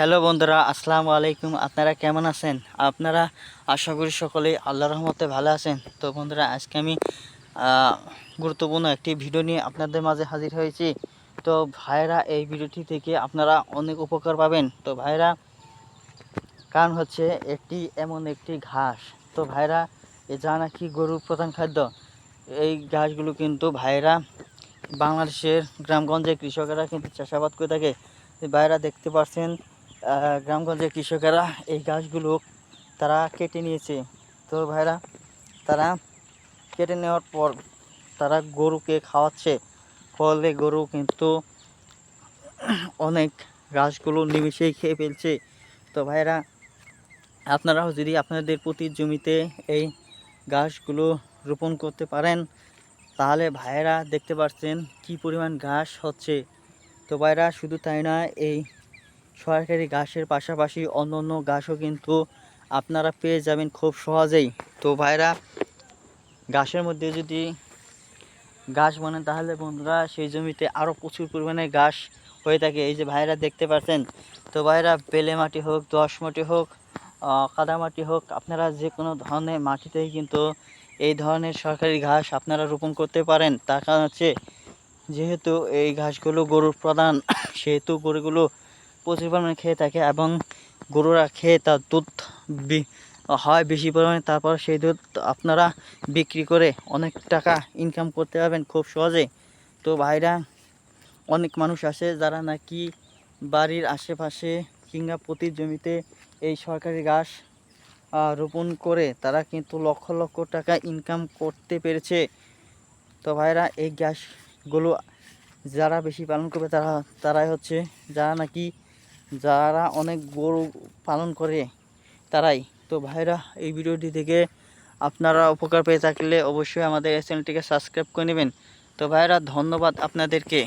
Hello বন্ধুরা, আসসালামু আলাইকুম। আপনারা কেমন আছেন? আপনারা আশা করি সকলেই আল্লাহ রহমতে ভালো আছেন। তো বন্ধুরা, আজকে আমি গুরুত্বপূর্ণ একটি ভিডিও নিয়ে আপনাদের মাঝে হাজির হয়েছি। তো ভাইরা এই ভিডিওটি থেকে আপনারা অনেক উপকার পাবেন। তো ভাইরা কারণ হচ্ছে একটি এমন একটি ঘাস। তো ভাইরা এ যা নাকি গরুর প্রধান খাদ্য। এই ঘাসগুলো কিন্তু ভাইরা বাংলাদেশের গ্রামগঞ্জে কৃষকেরা কিন্তু চাষাবাদ করে থাকে। ভাইরা দেখতে পাচ্ছেন গ্রামগঞ্জের কৃষকেরা এই গাছগুলো তারা কেটে নিয়েছে। তো ভাইরা, তারা কেটে নেওয়ার পর তারা গরুকে খাওয়াচ্ছে। ফলে গরু কিন্তু অনেক গাছগুলো নিমিশেই খেয়ে ফেলছে। তো ভাইরা, আপনারাও যদি আপনাদের প্রতি জমিতে এই ঘাসগুলো রোপণ করতে পারেন, তাহলে ভাইরা দেখতে পাচ্ছেন কি পরিমাণ ঘাস হচ্ছে। তো ভাইরা, শুধু তাই না এই সরকারি ঘাসের পাশাপাশি অন্য অন্য ঘাসও কিন্তু আপনারা পেয়ে যাবেন খুব সহজেই। তো ভাইরা ঘাসের মধ্যে যদি ঘাস বনে তাহলে বন্ধুরা সেই জমিতে আরও প্রচুর পরিমাণে ঘাস হয়ে থাকে। এই যে ভাইরা দেখতে পাচ্ছেন তো ভাইরা বেলে মাটি হোক দোআঁশ মাটি হোক আহ, কাদা মাটি হোক আপনারা যে কোনো ধরনের মাটিতেই কিন্তু এই ধরনের সরকারি ঘাস আপনারা রোপণ করতে পারেন। তার কারণ হচ্ছে যেহেতু এই ঘাসগুলো গরুর প্রধান সেহেতু গরুগুলো প্রচুর পরিমাণে খেয়ে থাকে এবং গরুরা খেয়ে তার দুধ হয় বেশি পরিমাণে। তারপর সেই দুধ আপনারা বিক্রি করে অনেক টাকা ইনকাম করতে পারবেন খুব সহজে তো ভাইরা, অনেক মানুষ আছে যারা নাকি বাড়ির আশেপাশে কিংবা প্রতি জমিতে এই সরকারি ঘাস রোপণ করে তারা কিন্তু লক্ষ লক্ষ টাকা ইনকাম করতে পেরেছে। তো ভাইরা, এই গ্যাসগুলো যারা বেশি পালন করবে তারা, তারাই হচ্ছে যারা নাকি যারা অনেক গরু পালন করে তারাই। তো ভাইরা, এই ভিডিওটি থেকে আপনারা উপকার পেয়ে থাকলে অবশ্যই আমাদের চ্যানেলটিকে সাবস্ক্রাইব করে নেবেন। তো ভাইরা, ধন্যবাদ আপনাদেরকে।